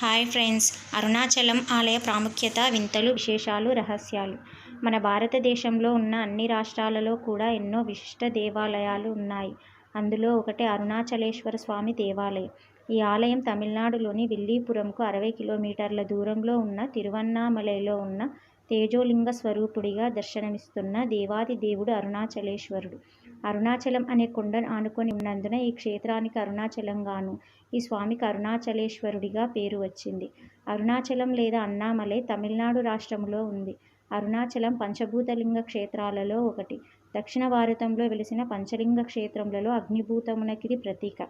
Hi friends. Arunachalam ఆలయ ప్రాముఖ్యత వింతలు విశేషాలు రహస్యాలు. మన భారతదేశంలో ఉన్న అన్ని రాష్ట్రాలలో కూడా ఎన్నో విశిష్ట దేవాలయాలు ఉన్నాయి. అందులో ఒకటి అరుణాచలేశ్వర స్వామి దేవాలయం. ఈ ఆలయం తమిళనాడులోని విల్లీపురంకు అరవై కిలోమీటర్ల దూరంలో ఉన్న తిరువన్నామలైలో ఉన్న తేజోలింగ స్వరూపుడిగా దర్శనమిస్తున్న దేవాది దేవుడు అరుణాచలేశ్వరుడు. అరుణాచలం అనే కొండను ఆనుకొని ఉన్నందున ఈ క్షేత్రానికి అరుణాచలంగాను ఈ స్వామికి అరుణాచలేశ్వరుడిగా పేరు వచ్చింది. అరుణాచలం లేదా అన్నామలై తమిళనాడు రాష్ట్రంలో ఉంది. అరుణాచలం పంచభూతలింగ క్షేత్రాలలో ఒకటి. దక్షిణ భారతంలో వెలిసిన పంచలింగ క్షేత్రములలో అగ్నిభూతమునకిది ప్రతీక.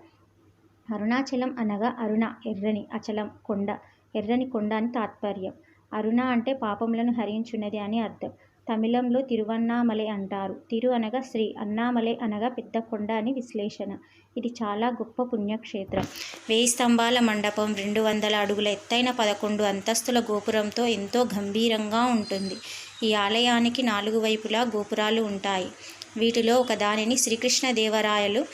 అరుణాచలం అనగా అరుణ ఎర్రని అచలం కొండ. ఎర్రని కొండ అని తాత్పర్యం. అరుణ అంటే పాపములను హరించున్నది అని అర్థం. తమిళంలో తిరువన్నామలై అంటారు. తిరు అనగా శ్రీ అన్నామలై అనగా పెద్ద కొండ అని విశ్లేషణ. ఇది చాలా గొప్ప పుణ్యక్షేత్రం. వేయి స్తంభాల మండపం రెండు వందల అడుగుల ఎత్తైన పదకొండు అంతస్తుల గోపురంతో ఎంతో గంభీరంగా ఉంటుంది. ఈ ఆలయానికి నాలుగు వైపులా గోపురాలు ఉంటాయి. వీటిలో ఒకదానిని శ్రీకృష్ణదేవరాయలు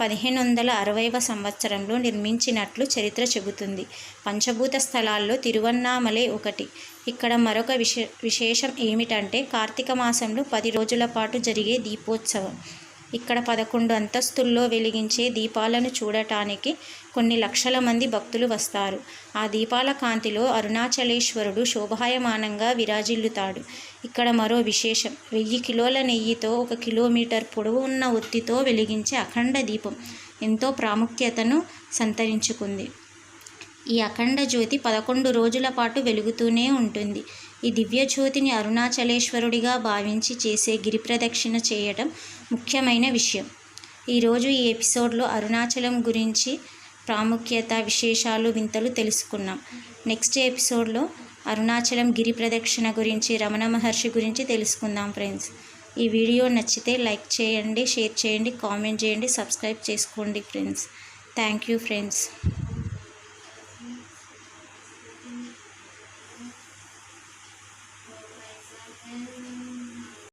పదిహేను వందల అరవైవ సంవత్సరంలో నిర్మించినట్లు చరిత్ర చెబుతుంది. పంచభూత స్థలాల్లో తిరువన్నామలే ఒకటి. ఇక్కడ మరొక విశే విశేషం ఏమిటంటే కార్తీక మాసంలో పది రోజుల పాటు జరిగే దీపోత్సవం. ఇక్కడ పదకొండు అంతస్తుల్లో వెలిగించే దీపాలను చూడటానికి కొన్ని లక్షల మంది భక్తులు వస్తారు. ఆ దీపాల కాంతిలో అరుణాచలేశ్వరుడు శోభాయమానంగా విరాజిల్లుతాడు. ఇక్కడ మరో విశేషం. వెయ్యి కిలోల నెయ్యితో ఒక కిలోమీటర్ పొడవు ఉన్న ఒత్తితో వెలిగించే అఖండ దీపం ఎంతో ప్రాముఖ్యతను సంతరించుకుంది. ఈ అఖండ జ్యోతి పదకొండు రోజుల పాటు వెలుగుతూనే ఉంటుంది. ఈ దివ్యజ్యోతిని అరుణాచలేశ్వరుడిగా భావించి చేసే గిరి ప్రదక్షిణ చేయడం ముఖ్యమైన విషయం. ఈరోజు ఈ ఎపిసోడ్లో అరుణాచలం గురించి ప్రాముఖ్యత విశేషాలు వింతలు తెలుసుకున్నాం. నెక్స్ట్ ఎపిసోడ్లో అరుణాచలం గిరి ప్రదక్షిణ గురించి రమణ మహర్షి గురించి తెలుసుకుందాం ఫ్రెండ్స్. ఈ వీడియో నచ్చితే లైక్ చేయండి షేర్ చేయండి కామెంట్ చేయండి సబ్స్క్రైబ్ చేసుకోండి ఫ్రెండ్స్. Thank you friends.